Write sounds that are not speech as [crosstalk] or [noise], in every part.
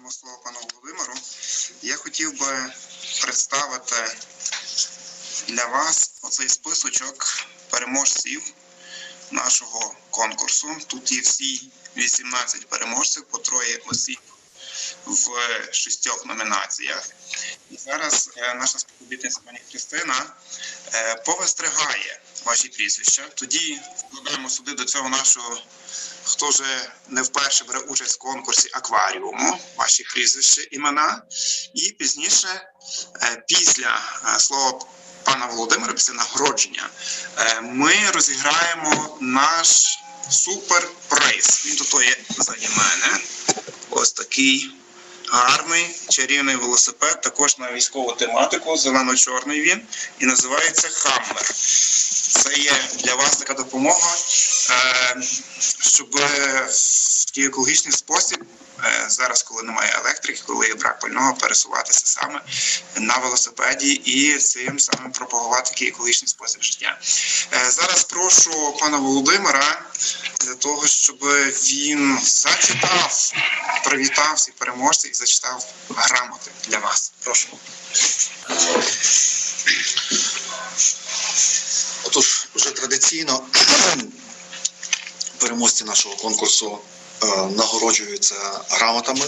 дамо слово пану Володимиру. Я хотів би представити для вас оцей списочок переможців нашого конкурсу. Тут є всі 18 переможців, по троє осіб в шістьох номінаціях. І зараз е, наша співробітниця пані Христина е, повистригає ваші прізвища. Тоді додаємо сюди до цього нашого, хто вже не вперше бере участь в конкурсі акваріуму, ваші прізвища, імена. І пізніше, е, після е, слова пана Володимира, після нагородження, е, ми розіграємо наш суперприз. Він тут є ззаді мене. Ось такий гарний чарівний велосипед, також на військову тематику, зелено-чорний він, і називається Хаммер. Це є для вас така допомога, щоб в такий екологічний спосіб, е, зараз, коли немає електрики, коли є брак пального, пересуватися саме на велосипеді і цим самим пропагувати такий екологічний спосіб життя. Е, Зараз прошу пана Володимира для того, щоб він зачитав, привітав всіх переможців і зачитав грамоти для вас. Прошу. Отож, вже традиційно переможці нашого конкурсу е, нагороджуються грамотами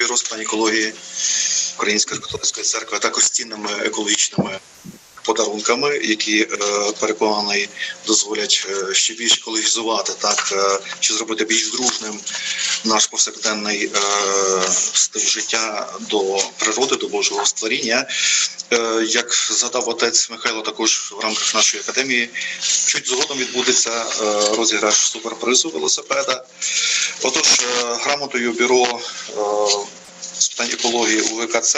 Бюро з екології Української католицької церкви, а також цінними екологічними подарунками, які е, переконаний дозволять е, ще більш екологізувати, так е, чи зробити більш дружним наш повсякденний стиль життя до природи, до Божого створіння. Як згадав отець Михайло, також в рамках нашої академії, чуть згодом відбудеться розіграш суперпризу велосипеда. Отож, грамотою бюро з питань екології УВКЦ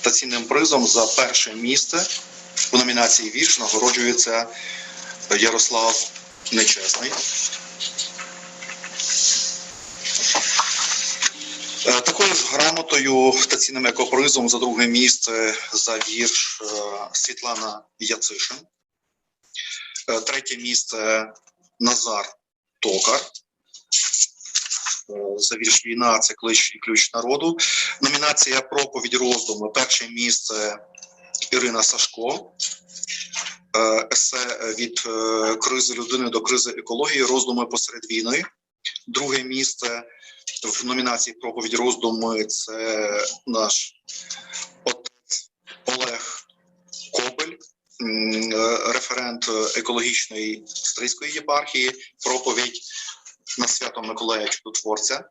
та цінним призом за перше місце у номінації вірш нагороджується Ярослав Нечесний. Е, Такою ж грамотою та цінним екопризом за друге місце за вірш е, Світлана Яцишин. Е, Третє місце Назар Токар. За вірш Війна це клич і ключ народу. Номінація Проповідь роздуми. Перше місце Ірина Сашко. Е, Есе від е, кризи людини до кризи екології. Роздуми посеред війни. Друге місце в номінації проповідь роздуми це наш отець Олег Кобель, е, референт екологічної стрийської єпархії, проповідь на свято Миколая Чудотворця.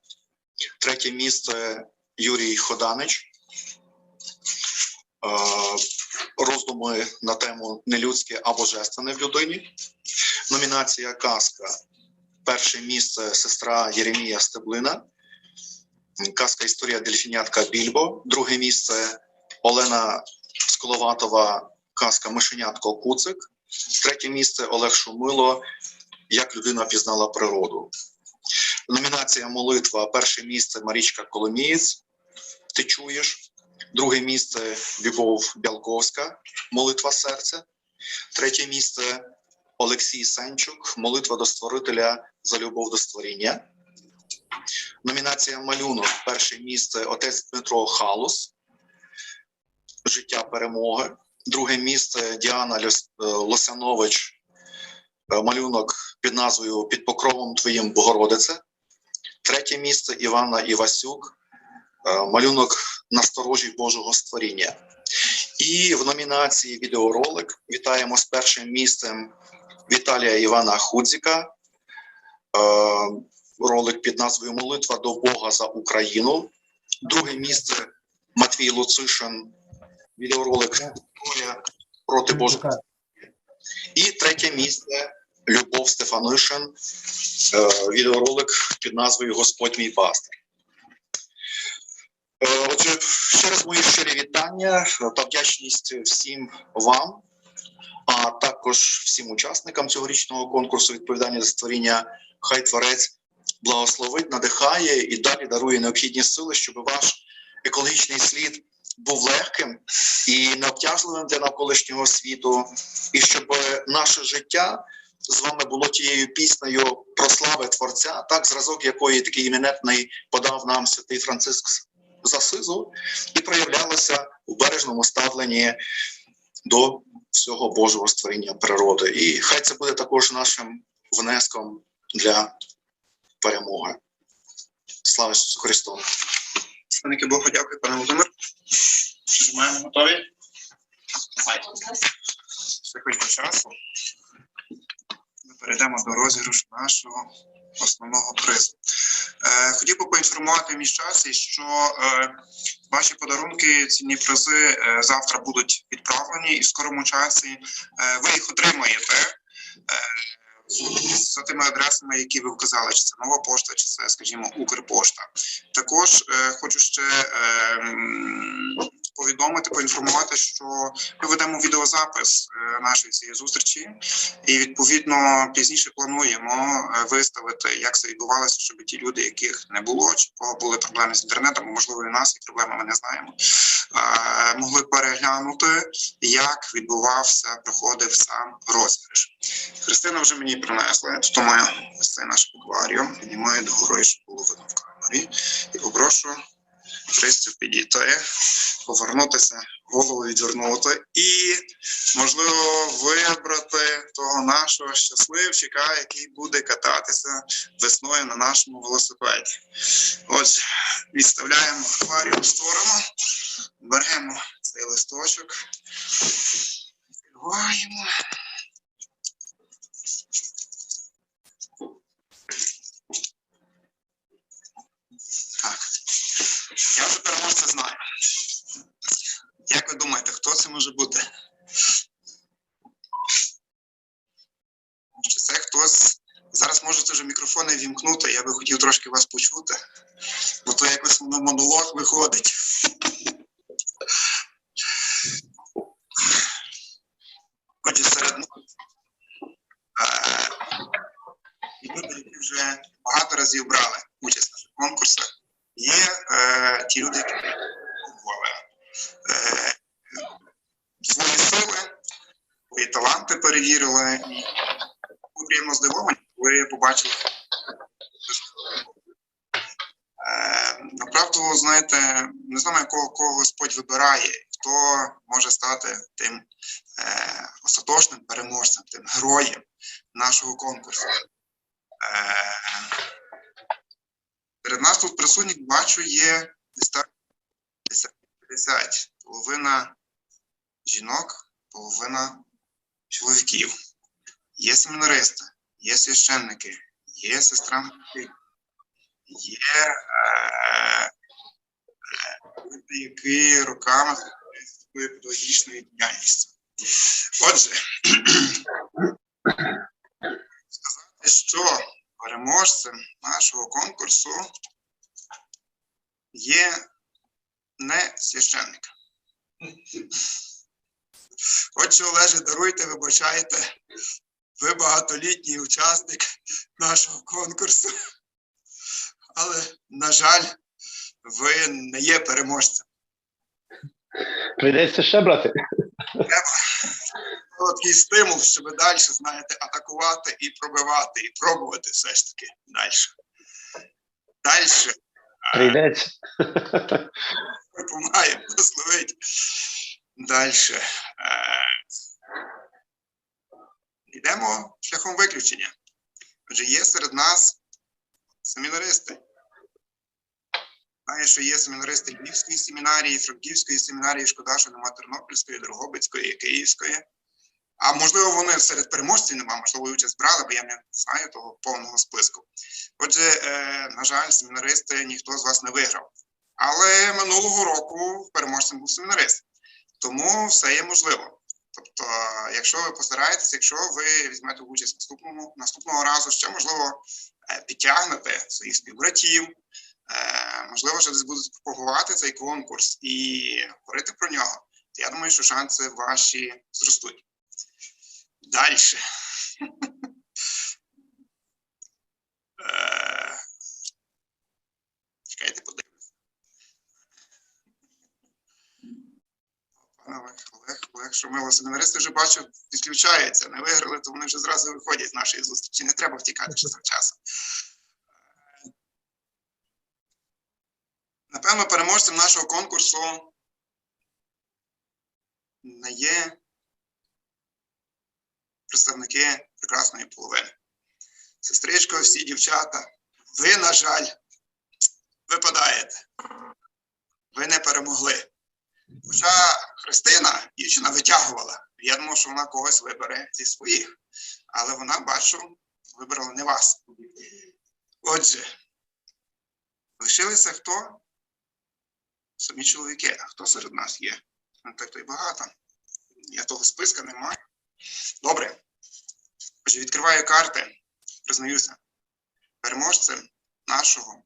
Третє місце Юрій Ходанич. Роздуми на тему нелюдське а божественне в людині. Номінація Казка. Перше місце сестра Єремія Стеблина. Казка історія дельфінятка Більбо. Друге місце Олена Сколоватова. Казка Мишенятко Куцик. Третє місце Олег Шумило. Як людина пізнала природу. Номінація Молитва. Перше місце Марічка Коломієць. Ти чуєш. Друге місце Любов Бялковська. Молитва серця. Третє місце Олексій Сенчук. Молитва до створителя за любов до створіння. Номінація Малюнок. Перше місце Отець Дмитро Халус. Життя перемоги. Друге місце Діана е, Лосянович. Е, Малюнок під назвою Під покровом Твоїм Богородице. Третє місце Івана Івасюк. Е, Малюнок Насторожі Божого створіння. І в номінації відеоролик вітаємо з першим місцем Віталія Івана Худзіка. Е, ролик під назвою Молитва до Бога за Україну. Друге місце Матвій Луцишин. Відеоролик «Історія проти Божого. І третє місце Любов Стефанишин. Е, відеоролик під назвою Господь мій пастир. Е, Отже, ще раз мої щирі вітання та вдячність всім вам, а також всім учасникам цьогорічного конкурсу відповідання за створіння. Хай творець благословить, надихає і далі дарує необхідні сили, щоб ваш екологічний слід був легким і необтяжливим для навколишнього світу, і щоб наше життя з вами було тією піснею про слави Творця, так зразок якої такий іменетний подав нам святий Франциск за СИЗО і проявлялася у бережному ставленні до всього Божого створіння природи. І хай це буде також нашим внеском для перемоги. Слава Ісусу Христу! Представники Богу, дякую, пане Володимир. Чи маємо готові? Ще хоч часу. Ми перейдемо до розіграшу нашого основного призу. Е, хотів би поінформувати міщасі, що е, ваші подарунки, цінні призи е, завтра будуть відправлені і в скорому часі ви їх отримаєте. За тими адресами, які ви вказали, чи це нова пошта, чи це, скажімо, Укрпошта. Також хочу ще е, м, повідомити, поінформувати, що ми ведемо відеозапис е, нашої цієї зустрічі, і відповідно пізніше плануємо е, виставити, як це відбувалося, щоб ті люди, яких не було, чи кого були проблеми з інтернетом, можливо, і нас є проблеми, ми не знаємо, е, могли переглянути, як відбувався, проходив сам розіграш. Христина вже мені принесла, тут ось цей наш акваріум, піднімаю до гори, щоб було видно в камері, і попрошу Христю підійти, повернутися, голову відвернути і, можливо, вибрати того нашого щасливчика, який буде кататися весною на нашому велосипеді. Отже, відставляємо акваріум в сторону, беремо цей листочок, відкриваємо. Так. Я вже переможця знаю. Як ви думаєте, хто це може бути? Чи це хтось? Зараз можете вімкнути, я би хотів трошки вас почути, бо то якось воно монолог виходить. Отже, серед нас е, люди, які вже багато разів брали участь в наших конкурсах, є е, ті люди, які е, свої сили, свої таланти перевірили. І приємно здивовані, коли побачили. Е, направду, знаєте, не знаю, кого, кого Господь вибирає, хто може стати тим е, остаточним переможцем, тим героєм нашого конкурсу. Е, Перед нас тут присутніх бачу є 50. Половина жінок, половина чоловіків. Є семінаристи, є священники, є сестра є е, які роками займаються такою педагогічною діяльністю. Отже, [clears throat] сказати, що переможцем нашого конкурсу є не священник. Отже, Олеже, даруйте, вибачайте, ви багатолітній учасник нашого конкурсу. Але, на жаль, ви не є переможцем. Прийдеться ще брати. Це такий стимул, щоб далі, знаєте, атакувати і пробивати, і пробувати все ж таки далі. Далі Прийдеться. допомагає, благословить. Далі. Йдемо шляхом виключення. Отже, є серед нас семінаристи. Знаю, що є семінаристи Львівської семінарії, Франківської семінарії, шкода, що нема Тернопільської, Дрогобицької, Київської. А можливо, вони серед переможців нема, можливо, участь брали, бо я не знаю того повного списку. Отже, е, на жаль, семінаристи ніхто з вас не виграв. Але минулого року переможцем був семінарист. Тому все є можливо. Тобто, якщо ви постараєтесь, якщо ви візьмете участь наступному наступного разу, ще можливо е, підтягнете своїх співбратів, можливо, ще десь будуть пропагувати цей конкурс і говорити про нього. то Я думаю, що шанси ваші зростуть. Далі. [laughs] Е, Чекайте, подивимося. Пане Олег, Олег, Шумило, семінаристи вже бачу, відключаються. Не виграли, то вони вже зразу виходять з нашої зустрічі. Не треба втікати ще завчасно. Напевно, переможцем нашого конкурсу не є представники прекрасної половини. Сестричко, всі дівчата, ви, на жаль, випадаєте. Ви не перемогли. Хоча Христина, дівчина витягувала. Я думав, що вона когось вибере зі своїх. Але вона, бачу, вибрала не вас. Отже, лишилися хто? Самі чоловіки. А хто серед нас є? Так то й багато. Я того списка не маю. Добре. Отже, відкриваю карти. Признаюся. Переможцем нашого,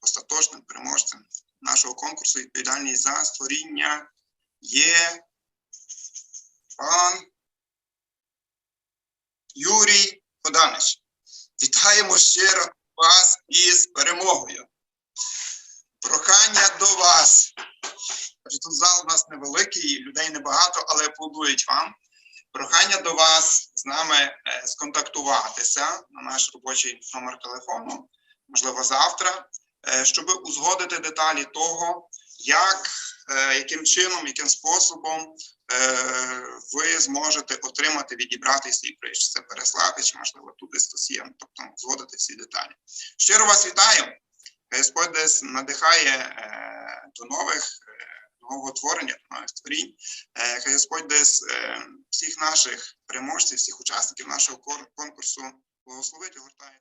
остаточним переможцем нашого конкурсу відповідальність за створіння є пан Юрій Коданич. Вітаємо щиро вас із перемогою. Прохання до вас. Адже тут зал у нас невеликий, людей небагато, але аплодують вам. Прохання до вас з нами е, сконтактуватися на наш робочий номер телефону, можливо, завтра, е, щоб узгодити деталі того, як, е, яким чином, яким способом ви зможете отримати, відібрати свій приз. Це переслати, чи можливо туди стосієм, тобто згодити всі деталі. Щиро вас вітаю. Господь десь надихає до нових е, нового творення, до нових творінь. Е, Хай Господь десь е, всіх наших переможців, всіх учасників нашого конкурсу благословить і гуртає.